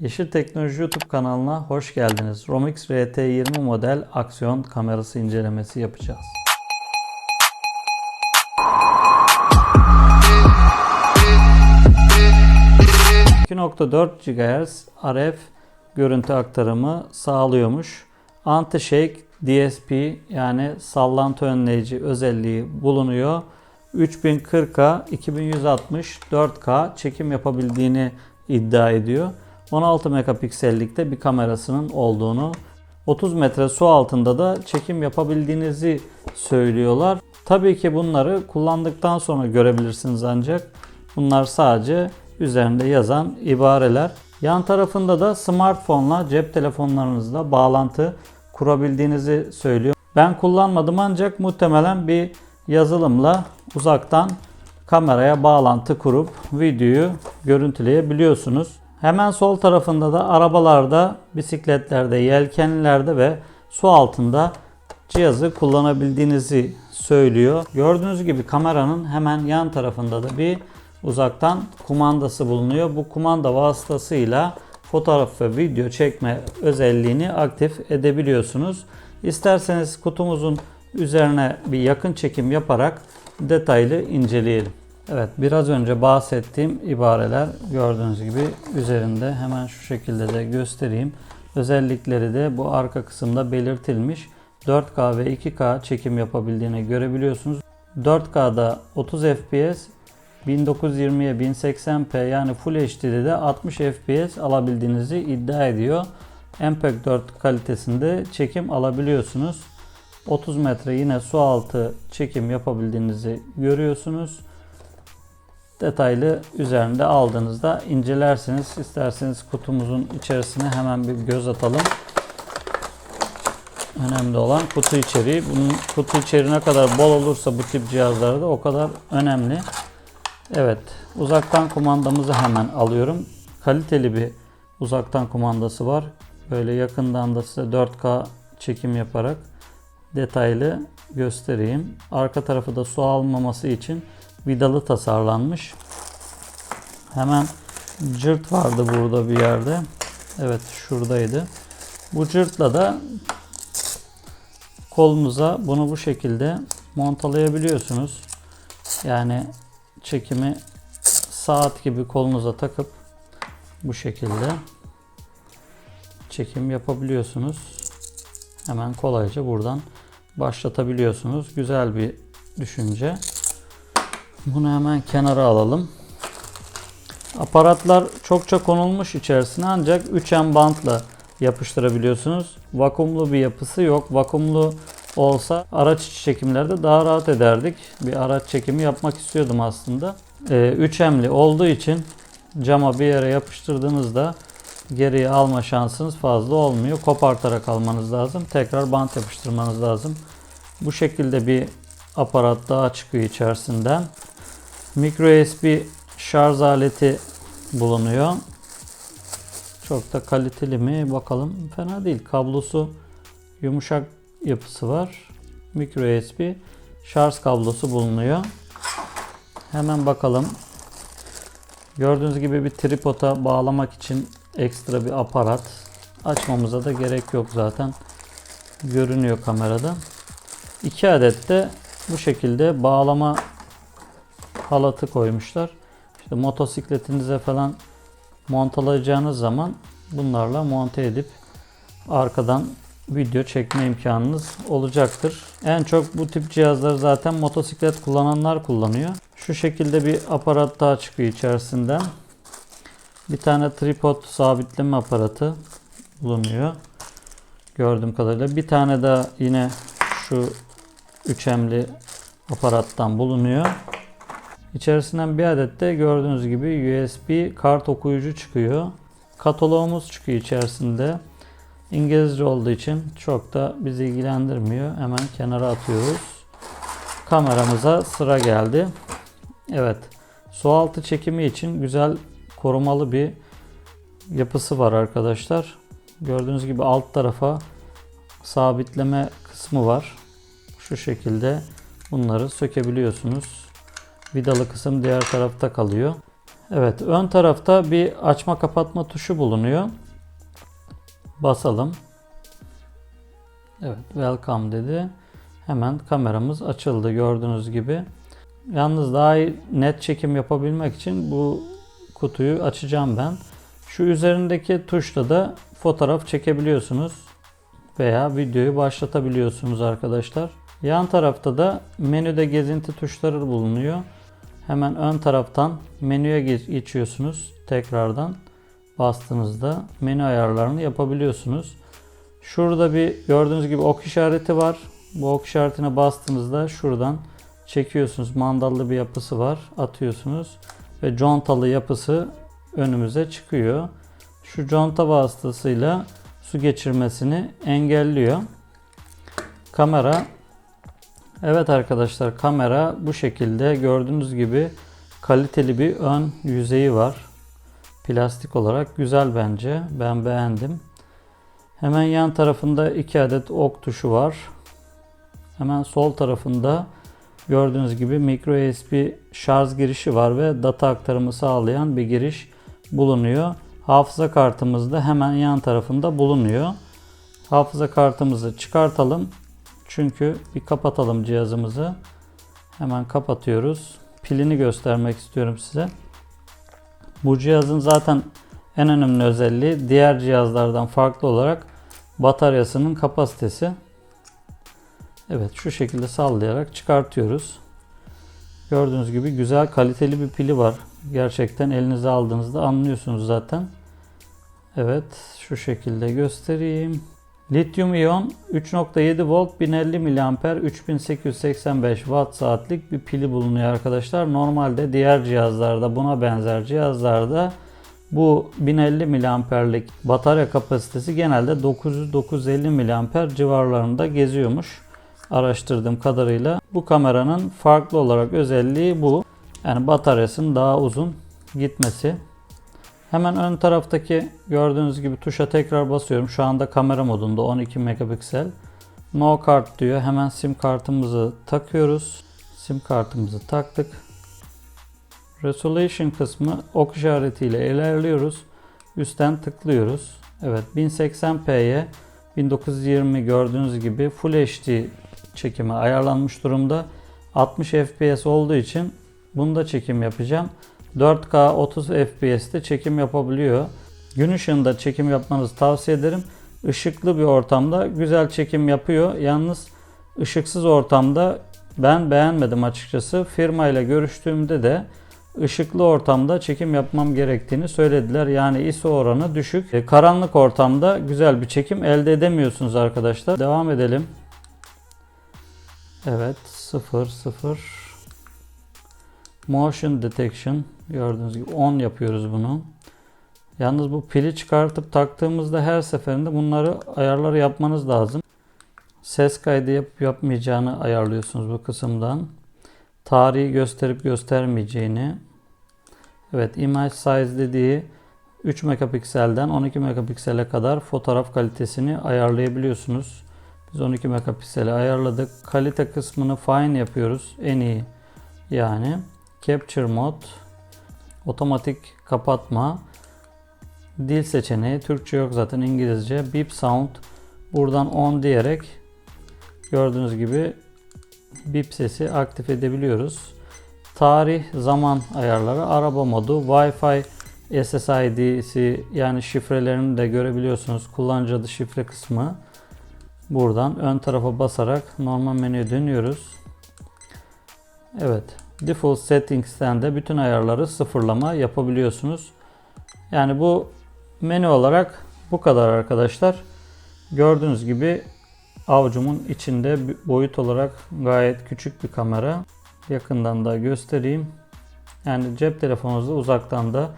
Yeşil Teknoloji YouTube kanalına hoş geldiniz. Romix RT20 model aksiyon kamerası incelemesi yapacağız. ...2.4 GHz RF görüntü aktarımı sağlıyormuş. Anti-Shake DSP yani sallantı önleyici özelliği bulunuyor. 3040'a 2160 4K çekim yapabildiğini iddia ediyor. 16 megapiksellikte bir kamerasının olduğunu, 30 metre su altında da çekim yapabildiğinizi söylüyorlar. Tabii ki bunları kullandıktan sonra görebilirsiniz ancak bunlar sadece üzerinde yazan ibareler. Yan tarafında da smartphone'la cep telefonlarınızla bağlantı kurabildiğinizi söylüyor. Ben kullanmadım ancak muhtemelen bir yazılımla uzaktan kameraya bağlantı kurup videoyu görüntüleyebiliyorsunuz. Hemen sol tarafında da arabalarda, bisikletlerde, yelkenlilerde ve su altında cihazı kullanabildiğinizi söylüyor. Gördüğünüz gibi kameranın hemen yan tarafında da bir uzaktan kumandası bulunuyor. Bu kumanda vasıtasıyla fotoğraf ve video çekme özelliğini aktif edebiliyorsunuz. İsterseniz kutumuzun üzerine bir yakın çekim yaparak detaylı inceleyelim. Evet biraz önce bahsettiğim ibareler gördüğünüz gibi üzerinde hemen şu şekilde de göstereyim. Özellikleri de bu arka kısımda belirtilmiş. 4K ve 2K çekim yapabildiğini görebiliyorsunuz. 4K'da 30 FPS, 1920'ye 1080p yani Full HD'de de 60 FPS alabildiğinizi iddia ediyor. MPEG 4 kalitesinde çekim alabiliyorsunuz. 30 metre yine su altı çekim yapabildiğinizi görüyorsunuz. Detaylı üzerinde aldığınızda incelersiniz. İsterseniz kutumuzun içerisine hemen bir göz atalım. Önemli olan kutu içeriği. Bunun kutu içeriği ne kadar bol olursa bu tip cihazlarda o kadar önemli. Evet, uzaktan kumandamızı hemen alıyorum. Kaliteli bir uzaktan kumandası var. Böyle yakından da size 4K çekim yaparak detaylı göstereyim. Arka tarafı da su almaması için vidalı tasarlanmış. Hemen cırt vardı burada bir yerde. Evet şuradaydı. Bu cırtla da kolunuza bunu bu şekilde montalayabiliyorsunuz. Yani çekimi saat gibi kolunuza takıp bu şekilde çekim yapabiliyorsunuz. Hemen kolayca buradan başlatabiliyorsunuz. Güzel bir düşünce. Bunu hemen kenara alalım. Aparatlar çokça konulmuş içerisine ancak 3M bantla yapıştırabiliyorsunuz. Vakumlu bir yapısı yok. Vakumlu olsa araç içi çekimlerde daha rahat ederdik. Bir araç çekimi yapmak istiyordum aslında. Ee, 3M'li olduğu için cama bir yere yapıştırdığınızda geriye alma şansınız fazla olmuyor. Kopartarak almanız lazım. Tekrar bant yapıştırmanız lazım. Bu şekilde bir aparat daha çıkıyor içerisinden. Micro USB şarj aleti bulunuyor. Çok da kaliteli mi bakalım. Fena değil. Kablosu yumuşak yapısı var. Micro USB şarj kablosu bulunuyor. Hemen bakalım. Gördüğünüz gibi bir tripoda bağlamak için ekstra bir aparat. Açmamıza da gerek yok zaten. Görünüyor kamerada. 2 adet de bu şekilde bağlama halatı koymuşlar. İşte motosikletinize falan montalayacağınız zaman bunlarla monte edip arkadan video çekme imkanınız olacaktır. En çok bu tip cihazları zaten motosiklet kullananlar kullanıyor. Şu şekilde bir aparat daha çıkıyor içerisinden. Bir tane tripod sabitleme aparatı bulunuyor. Gördüğüm kadarıyla. Bir tane daha yine şu 3M'li aparattan bulunuyor. İçerisinden bir adet de gördüğünüz gibi USB kart okuyucu çıkıyor. Kataloğumuz çıkıyor içerisinde. İngilizce olduğu için çok da bizi ilgilendirmiyor. Hemen kenara atıyoruz. Kameramıza sıra geldi. Evet. Su altı çekimi için güzel korumalı bir yapısı var arkadaşlar. Gördüğünüz gibi alt tarafa sabitleme kısmı var. Şu şekilde bunları sökebiliyorsunuz. Vidalı kısım diğer tarafta kalıyor. Evet, ön tarafta bir açma kapatma tuşu bulunuyor. Basalım. Evet, welcome dedi. Hemen kameramız açıldı gördüğünüz gibi. Yalnız daha net çekim yapabilmek için bu kutuyu açacağım ben. Şu üzerindeki tuşla da fotoğraf çekebiliyorsunuz veya videoyu başlatabiliyorsunuz arkadaşlar. Yan tarafta da menüde gezinti tuşları bulunuyor. Hemen ön taraftan menüye geç- geçiyorsunuz. Tekrardan bastığınızda menü ayarlarını yapabiliyorsunuz. Şurada bir gördüğünüz gibi ok işareti var. Bu ok işaretine bastığınızda şuradan çekiyorsunuz. Mandallı bir yapısı var. Atıyorsunuz ve contalı yapısı önümüze çıkıyor. Şu conta vasıtasıyla su geçirmesini engelliyor. Kamera Evet arkadaşlar kamera bu şekilde gördüğünüz gibi kaliteli bir ön yüzeyi var. Plastik olarak güzel bence. Ben beğendim. Hemen yan tarafında iki adet ok tuşu var. Hemen sol tarafında gördüğünüz gibi micro USB şarj girişi var ve data aktarımı sağlayan bir giriş bulunuyor. Hafıza kartımız da hemen yan tarafında bulunuyor. Hafıza kartımızı çıkartalım. Çünkü bir kapatalım cihazımızı. Hemen kapatıyoruz. Pilini göstermek istiyorum size. Bu cihazın zaten en önemli özelliği diğer cihazlardan farklı olarak bataryasının kapasitesi. Evet şu şekilde sallayarak çıkartıyoruz. Gördüğünüz gibi güzel kaliteli bir pili var. Gerçekten elinize aldığınızda anlıyorsunuz zaten. Evet şu şekilde göstereyim. Lityum iyon 3.7 volt 1050 mAh 3885 watt saatlik bir pili bulunuyor arkadaşlar. Normalde diğer cihazlarda buna benzer cihazlarda bu 1050 mAh'lik batarya kapasitesi genelde 900-950 mAh civarlarında geziyormuş. Araştırdığım kadarıyla bu kameranın farklı olarak özelliği bu. Yani bataryasının daha uzun gitmesi. Hemen ön taraftaki gördüğünüz gibi tuşa tekrar basıyorum. Şu anda kamera modunda 12 megapiksel. No kart diyor. Hemen sim kartımızı takıyoruz. Sim kartımızı taktık. Resolution kısmı ok işaretiyle ilerliyoruz. Üstten tıklıyoruz. Evet 1080p'ye 1920 gördüğünüz gibi Full HD çekimi ayarlanmış durumda. 60 FPS olduğu için bunda çekim yapacağım. 4K 30 FPS'te çekim yapabiliyor. Gün ışığında çekim yapmanızı tavsiye ederim. Işıklı bir ortamda güzel çekim yapıyor. Yalnız ışıksız ortamda ben beğenmedim açıkçası. Firma ile görüştüğümde de ışıklı ortamda çekim yapmam gerektiğini söylediler. Yani ISO oranı düşük. E, Karanlık ortamda güzel bir çekim elde edemiyorsunuz arkadaşlar. Devam edelim. Evet 0 0 Motion Detection gördüğünüz gibi 10 yapıyoruz bunu. Yalnız bu pili çıkartıp taktığımızda her seferinde bunları ayarları yapmanız lazım. Ses kaydı yapıp yapmayacağını ayarlıyorsunuz bu kısımdan. Tarihi gösterip göstermeyeceğini. Evet image size dediği 3 megapikselden 12 megapiksele kadar fotoğraf kalitesini ayarlayabiliyorsunuz. Biz 12 megapiksele ayarladık. Kalite kısmını fine yapıyoruz. En iyi yani. Capture Mode, otomatik kapatma, dil seçeneği, Türkçe yok zaten İngilizce, Beep Sound, buradan on diyerek gördüğünüz gibi bip sesi aktif edebiliyoruz. Tarih, zaman ayarları, araba modu, Wi-Fi SSID'si yani şifrelerini de görebiliyorsunuz. Kullanıcı adı şifre kısmı. Buradan ön tarafa basarak normal menüye dönüyoruz. Evet. Default Settings'ten de bütün ayarları sıfırlama yapabiliyorsunuz. Yani bu menü olarak bu kadar arkadaşlar. Gördüğünüz gibi avucumun içinde boyut olarak gayet küçük bir kamera. Yakından da göstereyim. Yani cep telefonunuzda uzaktan da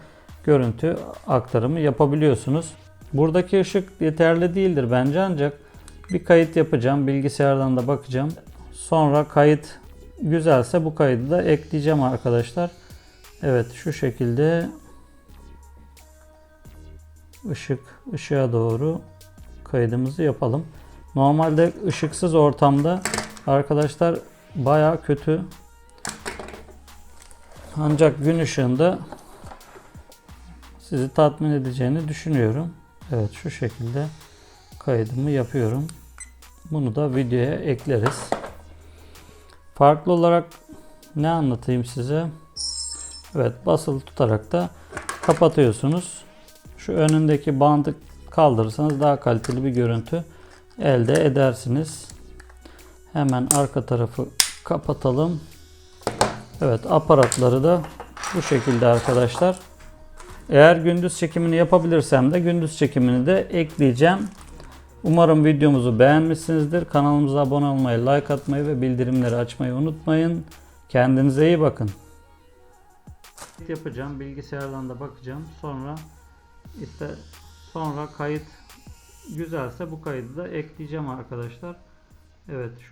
görüntü aktarımı yapabiliyorsunuz. Buradaki ışık yeterli değildir bence ancak bir kayıt yapacağım. Bilgisayardan da bakacağım. Sonra kayıt güzelse bu kaydı da ekleyeceğim arkadaşlar. Evet şu şekilde ışık ışığa doğru kaydımızı yapalım. Normalde ışıksız ortamda arkadaşlar baya kötü. Ancak gün ışığında sizi tatmin edeceğini düşünüyorum. Evet şu şekilde kaydımı yapıyorum. Bunu da videoya ekleriz. Farklı olarak ne anlatayım size? Evet basılı tutarak da kapatıyorsunuz. Şu önündeki bandı kaldırırsanız daha kaliteli bir görüntü elde edersiniz. Hemen arka tarafı kapatalım. Evet aparatları da bu şekilde arkadaşlar. Eğer gündüz çekimini yapabilirsem de gündüz çekimini de ekleyeceğim. Umarım videomuzu beğenmişsinizdir. Kanalımıza abone olmayı, like atmayı ve bildirimleri açmayı unutmayın. Kendinize iyi bakın. Yapacağım. Bilgisayardan da bakacağım. Sonra işte sonra kayıt güzelse bu kaydı da ekleyeceğim arkadaşlar. Evet.